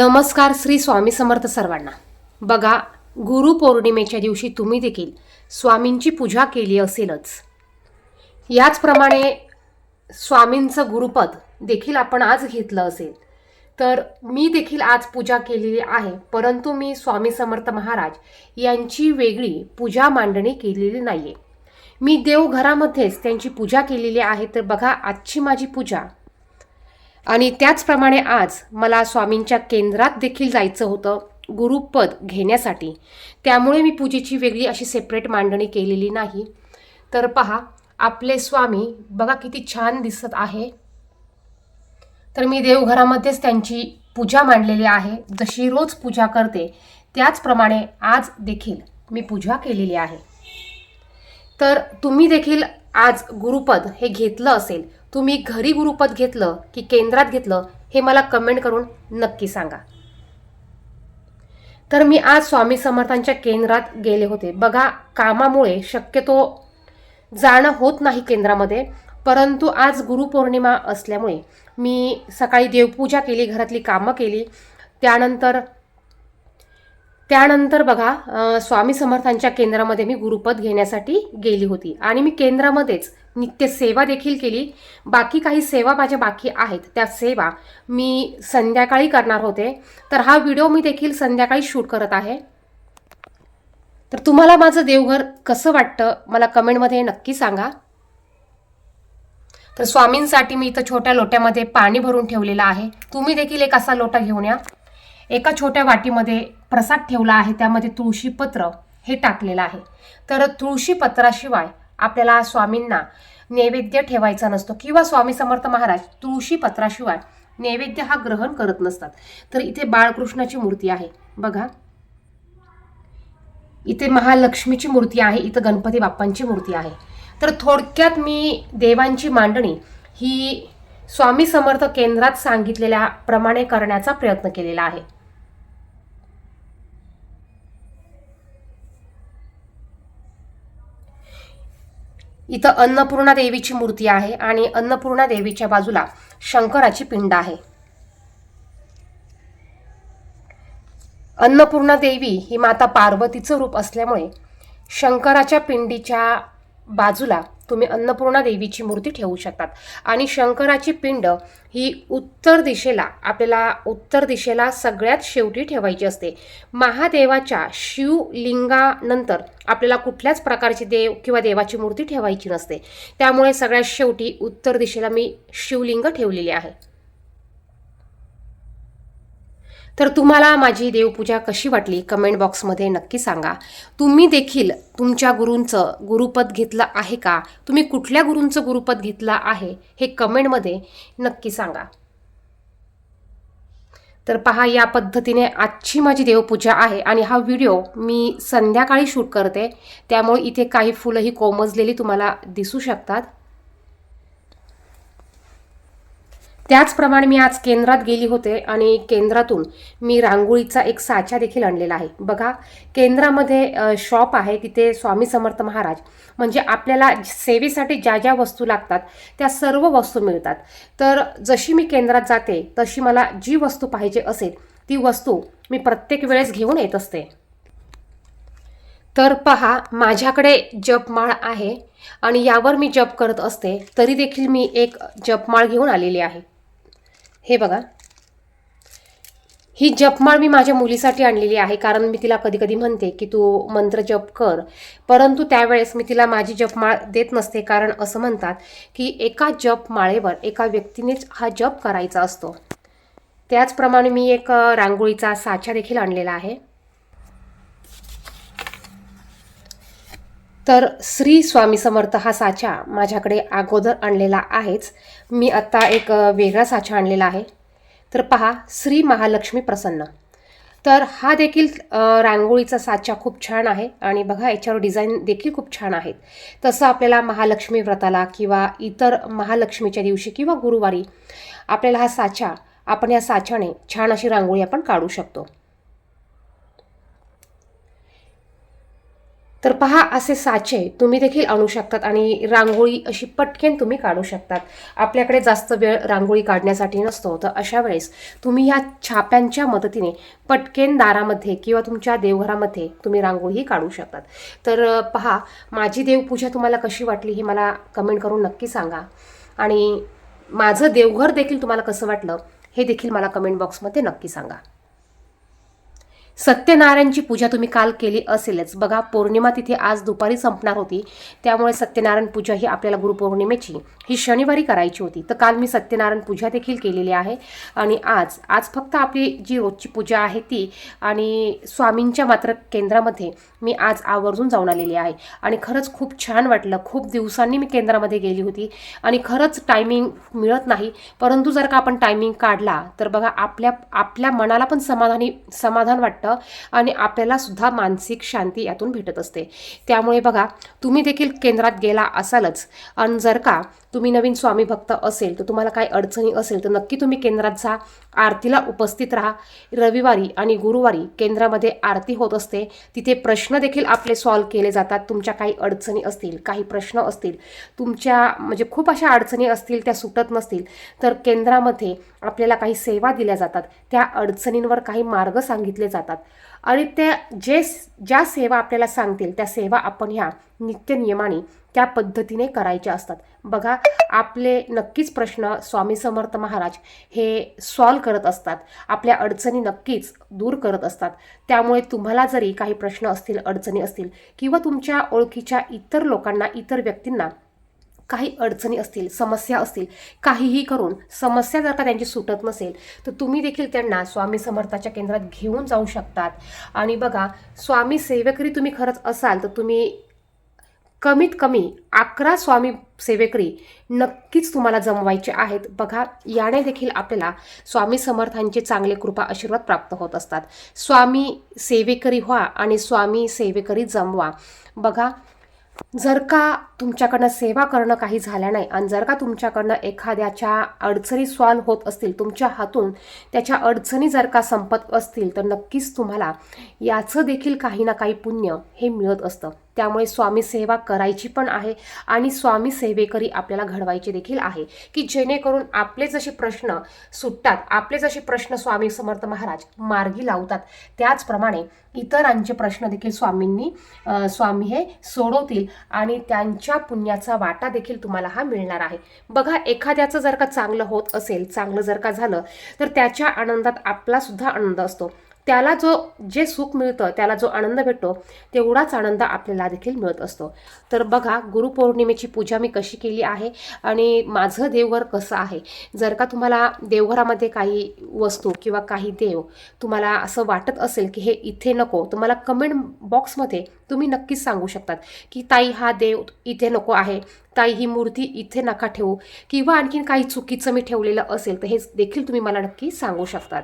नमस्कार श्री स्वामी समर्थ सर्वांना. बघा गुरुपौर्णिमेच्या दिवशी तुम्ही देखील स्वामींची पूजा केली असेलच. याचप्रमाणे स्वामींचं गुरुपद देखील आपण आज घेतलं असेल. तर मी देखील आज पूजा केलेली आहे परंतु मी स्वामी समर्थ महाराज यांची वेगळी पूजा मांडणी केलेली नाही आहे मी देवघरामध्येच त्यांची पूजा केलेली आहे तर बघा आजची माझी पूजा आणि त्याचप्रमाणे आज मला स्वामींच्या केंद्रात देखील जायचं होतं गुरुपद घेण्यासाठी. त्यामुळे मी पूजेची वेगळी अशी सेपरेट मांडणी केलेली नाही. तर पहा आपले स्वामी बघा किती छान दिसत आहे. तर मी देवघरामध्येच त्यांची पूजा मांडलेली आहे. जशी रोज पूजा करते त्याचप्रमाणे आज देखील मी पूजा केलेली आहे. तर तुम्ही देखील आज गुरुपद हे घेतलं असेल तुम्ही घरी गुरुपद घेतलं की केंद्रात घेतलं हे मला कमेंट करून नक्की सांगा. तर मी आज स्वामी समर्थांच्या केंद्रात गेले होते. बघा कामामुळे शक्यतो जाणं होत नाही केंद्रामध्ये परंतु आज गुरुपौर्णिमा असल्यामुळे मी सकाळी देवपूजा केली घरातली कामं केली. त्यानंतर त्यानंतर बघा स्वामी समर्थांच्या केंद्रामध्ये मी गुरुपद घेण्यासाठी गेली होती. आणि मी केंद्रामध्येच नित्य सेवा देखील केली. बाकी काही सेवा माझ्या बाकी आहेत. त्या सेवा मी संध्याकाळी करणार होते. तर हा व्हिडिओ मी देखील संध्याकाळी शूट करत आहे. तर तुम्हाला माझं देवघर कसं वाटतं? मला कमेंटमध्ये नक्की सांगा. तर स्वामींसाठी मी इथं छोट्या लोट्यामध्ये पाणी भरून ठेवलेलं आहे. तुम्ही देखील एक असा लोटा घेऊन या. एका छोट्या वाटीमध्ये प्रसाद ठेवला आहे त्यामध्ये तुळशीपत्र हे टाकलेलं आहे. तर तुळशीपत्राशिवाय आपल्याला स्वामींना नैवेद्य ठेवायचा नसतो किंवा स्वामी समर्थ महाराज तुळशीपत्राशिवाय नैवेद्य हा ग्रहण करत नसतात. तर इथे बाळकृष्णाची मूर्ती आहे. बघा. इथे महालक्ष्मीची मूर्ती आहे इथं गणपती बाप्पांची मूर्ती आहे. तर थोडक्यात मी देवांची मांडणी ही स्वामी समर्थ केंद्रात सांगितलेल्या प्रमाणे करण्याचा प्रयत्न केलेला आहे. इथं अन्नपूर्णा देवीची मूर्ती आहे आणि अन्नपूर्णा देवीच्या बाजूला शंकराची पिंड आहे. अन्नपूर्णा देवी ही माता पार्वतीचं रूप असल्यामुळे शंकराच्या पिंडीच्या बाजूला तुम्ही अन्नपूर्णा देवीची मूर्ती ठेवू शकतात. आणि शंकराची पिंड ही उत्तर दिशेला आपल्याला उत्तर दिशेला सगळ्यात शेवटी ठेवायची असते. महादेवाच्या शिवलिंगानंतर आपल्याला कुठल्याच प्रकारची देव किंवा देवाची मूर्ती ठेवायची नसते. त्यामुळे सगळ्यात शेवटी उत्तर दिशेला मी शिवलिंग ठेवलेली आहे. तर तुम्हाला माझी देवपूजा कशी वाटली? कमेंट बॉक्समध्ये नक्की सांगा. तुम्ही देखील तुमच्या गुरूंचं गुरुपद घेतलं आहे का? तुम्ही कुठल्या गुरूंचं गुरुपद घेतलं आहे? हे कमेंटमध्ये नक्की सांगा. तर पहा या पद्धतीने आजची माझी देवपूजा आहे आणि हा व्हिडिओ मी संध्याकाळी शूट करते. त्यामुळे इथे काही फुलं ही कोमजलेली तुम्हाला दिसू शकतात. त्याचप्रमाणे मी आज केंद्रात गेली होते आणि केंद्रातून मी रांगोळीचा एक साचा देखील आणलेला आहे. बघा केंद्रामध्ये शॉप आहे तिथे स्वामी समर्थ महाराज. म्हणजे आपल्याला सेवेसाठी ज्या ज्या वस्तू लागतात त्या सर्व वस्तू मिळतात. तर जशी मी केंद्रात जाते तशी मला जी वस्तू पाहिजे असेल ती वस्तू मी प्रत्येक वेळेस घेऊन येत असते. तर पहा माझ्याकडे जपमाळ आहे आणि यावर मी जप करत असते तरी देखील मी एक जपमाळ घेऊन आलेली आहे. हे बघा. ही जपमाळ मी माझ्या मुलीसाठी आणलेली आहे कारण मी तिला कधी कधी म्हणते की तू मंत्र जप कर. परंतु त्यावेळेस मी तिला माझी जपमाळ देत नसते कारण असं म्हणतात की एका जपमाळेवर एका व्यक्तीनेच हा जप करायचा असतो. त्याचप्रमाणे मी एक रांगोळीचा साचा देखील आणलेला आहे. तर श्री स्वामी समर्थ हा साचा माझ्याकडे अगोदर आणलेला आहेच. मी आत्ता एक वेगळा साचा आणलेला आहे. तर पहा श्री महालक्ष्मी प्रसन्न. तर हा देखील रांगोळीचा साचा खूप छान आहे आणि बघा याच्यावर डिझाईन देखील खूप छान आहेत. तसं आपल्याला महालक्ष्मी व्रताला किंवा इतर महालक्ष्मीच्या दिवशी किंवा गुरुवारी आपल्याला हा साचा आपण या साच्याने छान अशी रांगोळी आपण काढू शकतो. तर पहा असे साचे तुम्ही देखील आणू शकतात आणि रांगोळी अशी पटकन तुम्ही काढू शकतात. आपल्याकडे जास्त वेळ रांगोळी काढण्यासाठी नसतो. तर अशा वेळेस तुम्ही ह्या छाप्यांच्या मदतीने पटकेन दारामध्ये किंवा तुमच्या देवघरामध्ये तुम्ही रांगोळी काढू शकतात. तर पहा माझी देवपूजा तुम्हाला कशी वाटली हे मला कमेंट करून नक्की सांगा. आणि माझं देवघर देखील तुम्हाला कसं वाटलं हे देखील मला कमेंट बॉक्समध्ये नक्की सांगा. सत्यनारायणची पूजा तुम्ही काल केली असेलच. बघा पौर्णिमा तिथे आज दुपारी संपणार होती. त्यामुळे सत्यनारायण पूजा ही आपल्याला गुरुपौर्णिमेची ही शनिवारी करायची होती. तर काल मी सत्यनारायण पूजा देखील केलेली आहे. आणि आज आज फक्त आपली जी रोजची पूजा आहे ती आणि स्वामींच्या मात्र केंद्रामध्ये मी आज आवर्जून जाऊन आलेली आहे. आणि खरंच खूप छान वाटलं. खूप दिवसांनी मी केंद्रामध्ये गेली होती. आणि खरंच टायमिंग मिळत नाही. परंतु जर का आपण टायमिंग काढला तर बघा आपल्या आपल्या मनाला पण समाधानी समाधान वाटतं. आणि आपल्याला सुद्धा मानसिक शांती यातून भेटत असते. त्यामुळे बघा तुम्ही देखील केंद्रात गेला असालच. आणि जर का तुम्ही नवीन स्वामी भक्त असेल तर तुम्हाला काही अडचणी असेल तर नक्की तुम्ही केंद्रात जा. आरतीला उपस्थित राहा. रविवारी आणि गुरुवारी केंद्रामध्ये आरती होत असते. तिथे प्रश्न देखील आपले सॉल्व केले जातात. तुमच्या काही अडचणी असतील काही प्रश्न असतील तुमच्या म्हणजे खूप अशा अडचणी असतील त्या सुटत नसतील तर केंद्रामध्ये आपल्याला काही सेवा दिल्या जातात. त्या अडचणींवर काही मार्ग सांगितले जातात. आणि त्या जे ज्या सेवा आपल्याला सांगतील त्या सेवा आपण ह्या नित्यनियमाने त्या पद्धतीने करायच्या असतात. बघा आपले नक्कीच प्रश्न स्वामी समर्थ महाराज हे सॉल्व करत असतात. आपल्या अडचणी नक्कीच दूर करत असतात. त्यामुळे तुम्हाला जरी काही प्रश्न असतील अडचणी असतील किंवा तुमच्या ओळखीच्या इतर लोकांना इतर व्यक्तींना काही अडचणी असतील समस्या असतील काहीही करून समस्या जर का त्यांची सुटत नसेल तर तुम्ही देखील त्यांना स्वामी समर्थाच्या केंद्रात घेऊन जाऊ शकतात. आणि बघा स्वामी सेवेकरी तुम्ही खरंच असाल तर तुम्ही कमीत कमी अकरा स्वामी सेवेकरी नक्कीच तुम्हाला जमवायचे आहेत. बघा याने देखील आपल्याला स्वामी समर्थांचे चांगले कृपा आशीर्वाद प्राप्त होत असतात. स्वामी सेवेकरी व्हा आणि स्वामी सेवेकरी जमवा. बघा जर का तुमच्याकडनं सेवा करणं काही झालं नाही आणि जर का तुमच्याकडनं एखाद्याच्या अडचणी सॉल्व्ह होत असतील तुमच्या हातून त्याच्या अडचणी जर का संपत असतील तर नक्कीच तुम्हाला याचं देखील काही ना काही पुण्य हे मिळत असतं. त्यामुळे स्वामी सेवा करायची पण आहे आणि स्वामी सेवेकरी आपल्याला घडवायचे देखील आहे की जेणेकरून आपले जसे प्रश्न सुटतात आपले जसे प्रश्न स्वामी समर्थ महाराज मार्गी लावतात त्याचप्रमाणे इतरांचे प्रश्न देखील स्वामींनी स्वामी हे सोडवतील आणि त्यांच्या पुण्याचा वाटा देखील तुम्हाला हा मिळणार आहे. बघा एखाद्याचं जर का चांगलं होत असेल चांगलं जर का झालं तर त्याच्या आनंदात आपला सुद्धा आनंद असतो. त्याला जो जे सुख मिळतं त्याला जो आनंद भेटतो तेवढाच आनंद आपल्याला देखील मिळत असतो. तर बघा गुरुपौर्णिमेची पूजा मी कशी केली आहे आणि माझं देवघर कसं आहे? जर का तुम्हाला देवघरामध्ये काही वस्तू किंवा काही देव तुम्हाला असं वाटत असेल की हे इथे नको तुम्हाला कमेंट बॉक्समध्ये तुम्ही नक्कीच सांगू शकतात की ताई हा देव इथे नको आहे. ताई ही मूर्ती इथे नका ठेवू. किंवा आणखीन काही चुकीचं मी ठेवलेलं असेल तर हे देखील तुम्ही मला नक्की सांगू शकतात.